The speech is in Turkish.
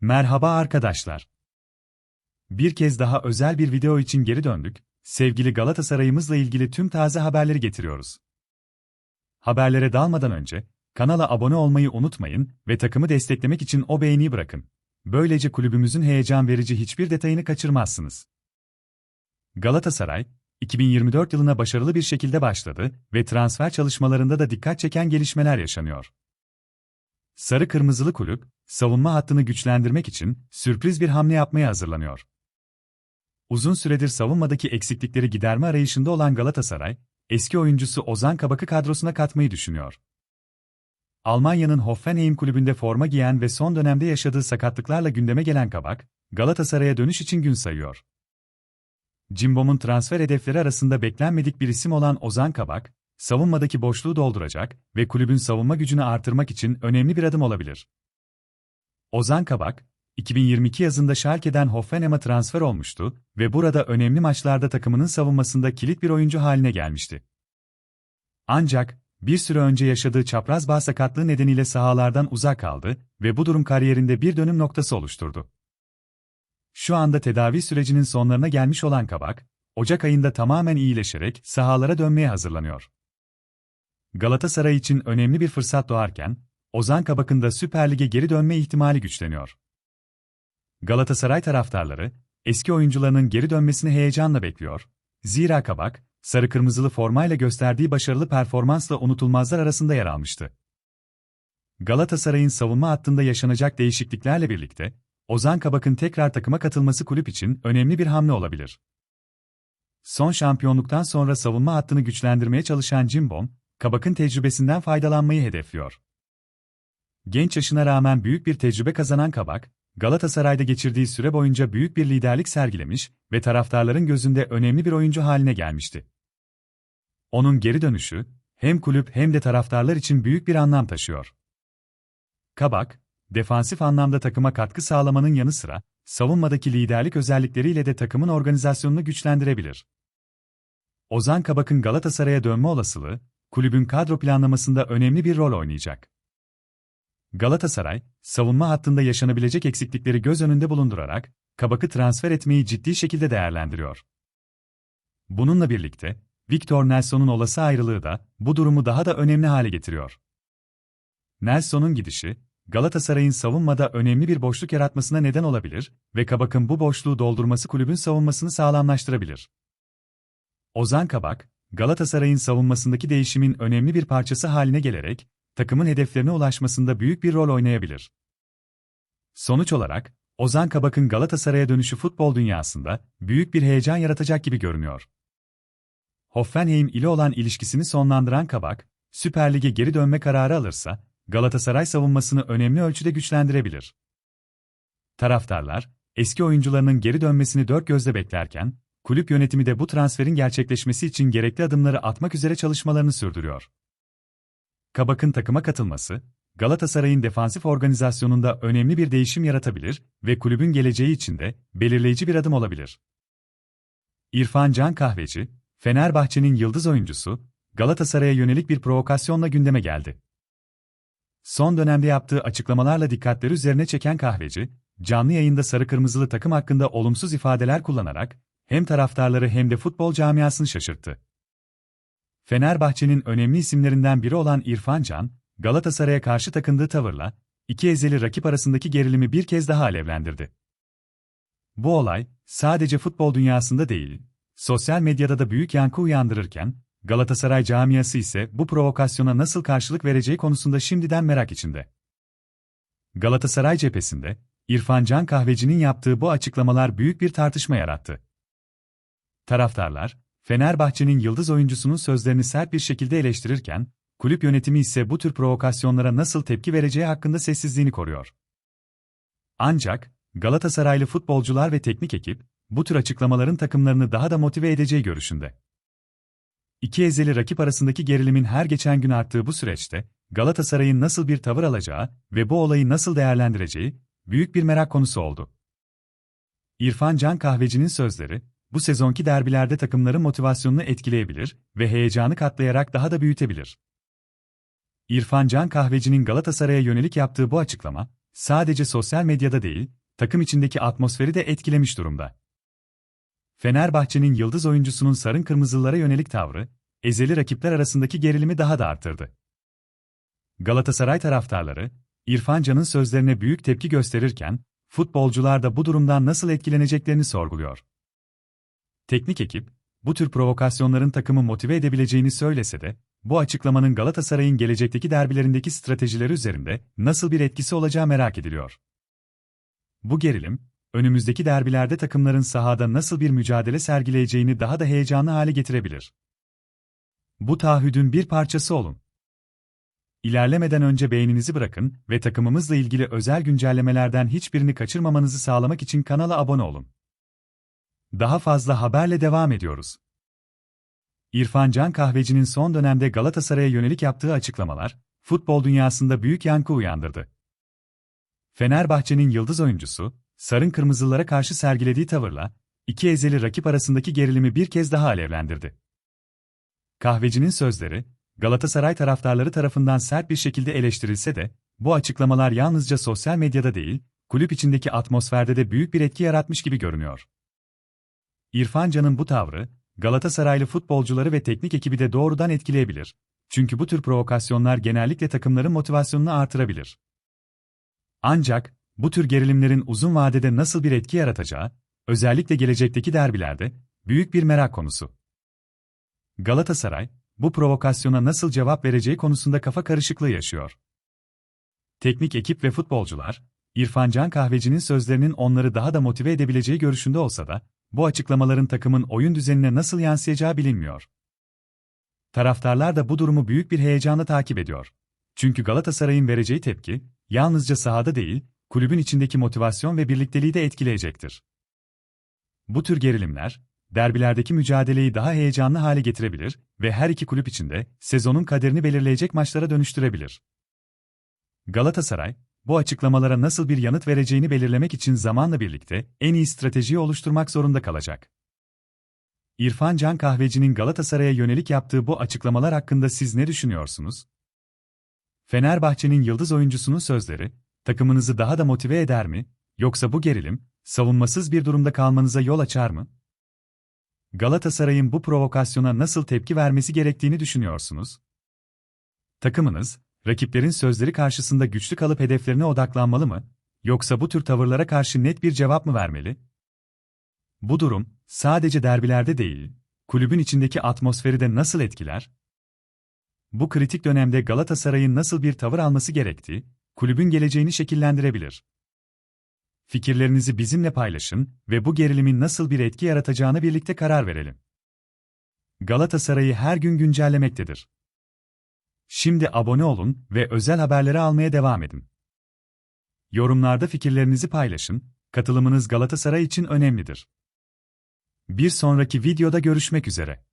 Merhaba arkadaşlar. Bir kez daha özel bir video için geri döndük. Sevgili Galatasaray'ımızla ilgili tüm taze haberleri getiriyoruz. Haberlere dalmadan önce kanala abone olmayı unutmayın ve takımı desteklemek için o beğeniyi bırakın. Böylece kulübümüzün heyecan verici hiçbir detayını kaçırmazsınız. Galatasaray 2024 yılına başarılı bir şekilde başladı ve transfer çalışmalarında da dikkat çeken gelişmeler yaşanıyor. Sarı Kırmızılı Kulüp, savunma hattını güçlendirmek için sürpriz bir hamle yapmaya hazırlanıyor. Uzun süredir savunmadaki eksiklikleri giderme arayışında olan Galatasaray, eski oyuncusu Ozan Kabak'ı kadrosuna katmayı düşünüyor. Almanya'nın Hoffenheim kulübünde forma giyen ve son dönemde yaşadığı sakatlıklarla gündeme gelen Kabak, Galatasaray'a dönüş için gün sayıyor. Cimbom'un transfer hedefleri arasında beklenmedik bir isim olan Ozan Kabak, savunmadaki boşluğu dolduracak ve kulübün savunma gücünü artırmak için önemli bir adım olabilir. Ozan Kabak, 2022 yazında Schalke'den Hoffenheim'a transfer olmuştu ve burada önemli maçlarda takımının savunmasında kilit bir oyuncu haline gelmişti. Ancak, bir süre önce yaşadığı çapraz bağ sakatlığı nedeniyle sahalardan uzak kaldı ve bu durum kariyerinde bir dönüm noktası oluşturdu. Şu anda tedavi sürecinin sonlarına gelmiş olan Kabak, Ocak ayında tamamen iyileşerek sahalara dönmeye hazırlanıyor. Galatasaray için önemli bir fırsat doğarken, Ozan Kabak'ın da Süper Lig'e geri dönme ihtimali güçleniyor. Galatasaray taraftarları, eski oyuncularının geri dönmesini heyecanla bekliyor. Zira Kabak, sarı kırmızılı formayla gösterdiği başarılı performansla unutulmazlar arasında yer almıştı. Galatasaray'ın savunma hattında yaşanacak değişikliklerle birlikte, Ozan Kabak'ın tekrar takıma katılması kulüp için önemli bir hamle olabilir. Son şampiyonluktan sonra savunma hattını güçlendirmeye çalışan Cimbom, Kabak'ın tecrübesinden faydalanmayı hedefliyor. Genç yaşına rağmen büyük bir tecrübe kazanan Kabak, Galatasaray'da geçirdiği süre boyunca büyük bir liderlik sergilemiş ve taraftarların gözünde önemli bir oyuncu haline gelmişti. Onun geri dönüşü, hem kulüp hem de taraftarlar için büyük bir anlam taşıyor. Kabak, defansif anlamda takıma katkı sağlamanın yanı sıra, savunmadaki liderlik özellikleriyle de takımın organizasyonunu güçlendirebilir. Ozan Kabak'ın Galatasaray'a dönme olasılığı, kulübün kadro planlamasında önemli bir rol oynayacak. Galatasaray, savunma hattında yaşanabilecek eksiklikleri göz önünde bulundurarak, Kabak'ı transfer etmeyi ciddi şekilde değerlendiriyor. Bununla birlikte, Victor Nelson'un olası ayrılığı da bu durumu daha da önemli hale getiriyor. Nelson'un gidişi, Galatasaray'ın savunmada önemli bir boşluk yaratmasına neden olabilir ve Kabak'ın bu boşluğu doldurması kulübün savunmasını sağlamlaştırabilir. Ozan Kabak, Galatasaray'ın savunmasındaki değişimin önemli bir parçası haline gelerek, takımın hedeflerine ulaşmasında büyük bir rol oynayabilir. Sonuç olarak, Ozan Kabak'ın Galatasaray'a dönüşü futbol dünyasında büyük bir heyecan yaratacak gibi görünüyor. Hoffenheim ile olan ilişkisini sonlandıran Kabak, Süper Lig'e geri dönme kararı alırsa, Galatasaray savunmasını önemli ölçüde güçlendirebilir. Taraftarlar, eski oyuncularının geri dönmesini dört gözle beklerken, kulüp yönetimi de bu transferin gerçekleşmesi için gerekli adımları atmak üzere çalışmalarını sürdürüyor. Kabak'ın takıma katılması, Galatasaray'ın defansif organizasyonunda önemli bir değişim yaratabilir ve kulübün geleceği için de belirleyici bir adım olabilir. İrfan Can Kahveci, Fenerbahçe'nin yıldız oyuncusu, Galatasaray'a yönelik bir provokasyonla gündeme geldi. Son dönemde yaptığı açıklamalarla dikkatleri üzerine çeken Kahveci, canlı yayında sarı kırmızılı takım hakkında olumsuz ifadeler kullanarak hem taraftarları hem de futbol camiasını şaşırttı. Fenerbahçe'nin önemli isimlerinden biri olan İrfan Can, Galatasaray'a karşı takındığı tavırla, iki ezeli rakip arasındaki gerilimi bir kez daha alevlendirdi. Bu olay, sadece futbol dünyasında değil, sosyal medyada da büyük yankı uyandırırken, Galatasaray camiası ise bu provokasyona nasıl karşılık vereceği konusunda şimdiden merak içinde. Galatasaray cephesinde, İrfan Can Kahveci'nin yaptığı bu açıklamalar büyük bir tartışma yarattı. Taraftarlar, Fenerbahçe'nin yıldız oyuncusunun sözlerini sert bir şekilde eleştirirken, kulüp yönetimi ise bu tür provokasyonlara nasıl tepki vereceği hakkında sessizliğini koruyor. Ancak, Galatasaraylı futbolcular ve teknik ekip, bu tür açıklamaların takımlarını daha da motive edeceği görüşünde. İki ezeli rakip arasındaki gerilimin her geçen gün arttığı bu süreçte, Galatasaray'ın nasıl bir tavır alacağı ve bu olayı nasıl değerlendireceği, büyük bir merak konusu oldu. İrfan Can Kahveci'nin sözleri, bu sezonki derbilerde takımların motivasyonunu etkileyebilir ve heyecanı katlayarak daha da büyütebilir. İrfan Can Kahveci'nin Galatasaray'a yönelik yaptığı bu açıklama, sadece sosyal medyada değil, takım içindeki atmosferi de etkilemiş durumda. Fenerbahçe'nin yıldız oyuncusunun sarın kırmızılara yönelik tavrı, ezeli rakipler arasındaki gerilimi daha da arttırdı. Galatasaray taraftarları, İrfan Can'ın sözlerine büyük tepki gösterirken, futbolcular da bu durumdan nasıl etkileneceklerini sorguluyor. Teknik ekip, bu tür provokasyonların takımı motive edebileceğini söylese de, bu açıklamanın Galatasaray'ın gelecekteki derbilerindeki stratejileri üzerinde nasıl bir etkisi olacağı merak ediliyor. Bu gerilim, önümüzdeki derbilerde takımların sahada nasıl bir mücadele sergileyeceğini daha da heyecanlı hale getirebilir. Bu taahhüdün bir parçası olun. İlerlemeden önce beğeninizi bırakın ve takımımızla ilgili özel güncellemelerden hiçbirini kaçırmamanızı sağlamak için kanala abone olun. Daha fazla haberle devam ediyoruz. İrfan Can Kahveci'nin son dönemde Galatasaray'a yönelik yaptığı açıklamalar, futbol dünyasında büyük yankı uyandırdı. Fenerbahçe'nin yıldız oyuncusu, Sarın Kırmızılara karşı sergilediği tavırla, iki ezeli rakip arasındaki gerilimi bir kez daha alevlendirdi. Kahvecinin sözleri, Galatasaray taraftarları tarafından sert bir şekilde eleştirilse de, bu açıklamalar yalnızca sosyal medyada değil, kulüp içindeki atmosferde de büyük bir etki yaratmış gibi görünüyor. İrfan Can'ın bu tavrı, Galatasaraylı futbolcuları ve teknik ekibi de doğrudan etkileyebilir. Çünkü bu tür provokasyonlar genellikle takımların motivasyonunu artırabilir. Ancak, bu tür gerilimlerin uzun vadede nasıl bir etki yaratacağı, özellikle gelecekteki derbilerde, büyük bir merak konusu. Galatasaray, bu provokasyona nasıl cevap vereceği konusunda kafa karışıklığı yaşıyor. Teknik ekip ve futbolcular, İrfan Can Kahveci'nin sözlerinin onları daha da motive edebileceği görüşünde olsa da, bu açıklamaların takımın oyun düzenine nasıl yansıyacağı bilinmiyor. Taraftarlar da bu durumu büyük bir heyecanla takip ediyor. Çünkü Galatasaray'ın vereceği tepki, yalnızca sahada değil, kulübün içindeki motivasyon ve birlikteliği de etkileyecektir. Bu tür gerilimler, derbilerdeki mücadeleyi daha heyecanlı hale getirebilir ve her iki kulüp içinde sezonun kaderini belirleyecek maçlara dönüştürebilir. Galatasaray, bu açıklamalara nasıl bir yanıt vereceğini belirlemek için zamanla birlikte en iyi stratejiyi oluşturmak zorunda kalacak. İrfan Can Kahveci'nin Galatasaray'a yönelik yaptığı bu açıklamalar hakkında siz ne düşünüyorsunuz? Fenerbahçe'nin yıldız oyuncusunun sözleri, takımınızı daha da motive eder mi, yoksa bu gerilim, savunmasız bir durumda kalmanıza yol açar mı? Galatasaray'ın bu provokasyona nasıl tepki vermesi gerektiğini düşünüyorsunuz? Takımınız, rakiplerin sözleri karşısında güçlü kalıp hedeflerine odaklanmalı mı, yoksa bu tür tavırlara karşı net bir cevap mı vermeli? Bu durum, sadece derbilerde değil, kulübün içindeki atmosferi de nasıl etkiler? Bu kritik dönemde Galatasaray'ın nasıl bir tavır alması gerektiği, kulübün geleceğini şekillendirebilir. Fikirlerinizi bizimle paylaşın ve bu gerilimin nasıl bir etki yaratacağına birlikte karar verelim. Galatasaray'ı her gün güncellemektedir. Şimdi abone olun ve özel haberleri almaya devam edin. Yorumlarda fikirlerinizi paylaşın, katılımınız Galatasaray için önemlidir. Bir sonraki videoda görüşmek üzere.